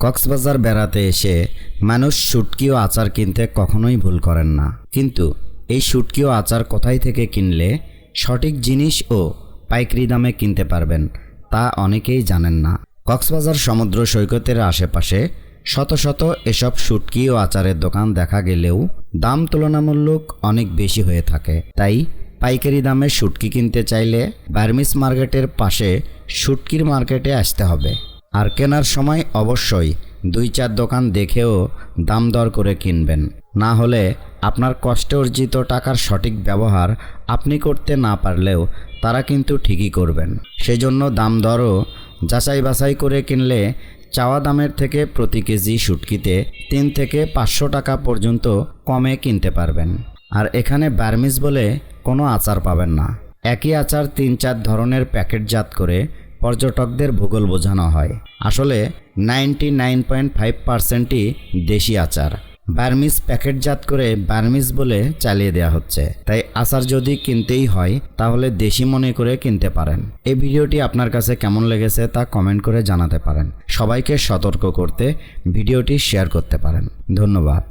কক্সবাজার বেড়াতে এসে মানুষ শুটকি ও আচার কিনতে কখনোই ভুল করেন না। কিন্তু এই শুটকি ও আচার কোথায় থেকে কিনলে সঠিক জিনিস ও পাইকারি দামে কিনতে পারবেন তা অনেকেই জানেন না। কক্সবাজার সমুদ্র সৈকতের আশেপাশে শত শত এসব শুটকি ও আচারের দোকান দেখা গেলেও দাম তুলনামূলক অনেক বেশি হয়ে থাকে। তাই পাইকারি দামে শুটকি কিনতে চাইলে বার্মিস মার্কেটের পাশে শুটকির মার্কেটে আসতে হবে। আর কেনার সময় অবশ্যই দুই চার দোকান দেখেও দাম দর করে কিনবেন। না হলে আপনার কষ্টে অর্জিত টাকার সঠিক ব্যবহার আপনি করতে না পারলেও তারা কিন্তু ঠিকই করবেন। সেজন্য দাম দরও যাচাই বাছাই করে কিনলে চাওয়া দামের থেকে প্রতি কেজি শুটকিতে তিন থেকে পাঁচশো টাকা পর্যন্ত কমে কিনতে পারবেন। আর এখানে বার্মিস বলে কোনো আচার পাবেন না। একই আচার তিন চার ধরনের প্যাকেটজাত করে পর্যটকদের ভূগোল বোঝানো হয়। আসলে নাইনটি নাইন পয়েন্ট ফাইভ পার্সেন্টই দেশি আচার। বার্মিস প্যাকেটজাত করে বার্মিস বলে চালিয়ে দেওয়া হচ্ছে। তাই আচার যদি কিনতেই হয়, তাহলে দেশি মনে করে কিনতে পারেন। এই ভিডিওটি আপনার কাছে কেমন লেগেছে তা কমেন্ট করে জানাতে পারেন। সবাইকে সতর্ক করতে ভিডিওটি শেয়ার করতে পারেন। ধন্যবাদ।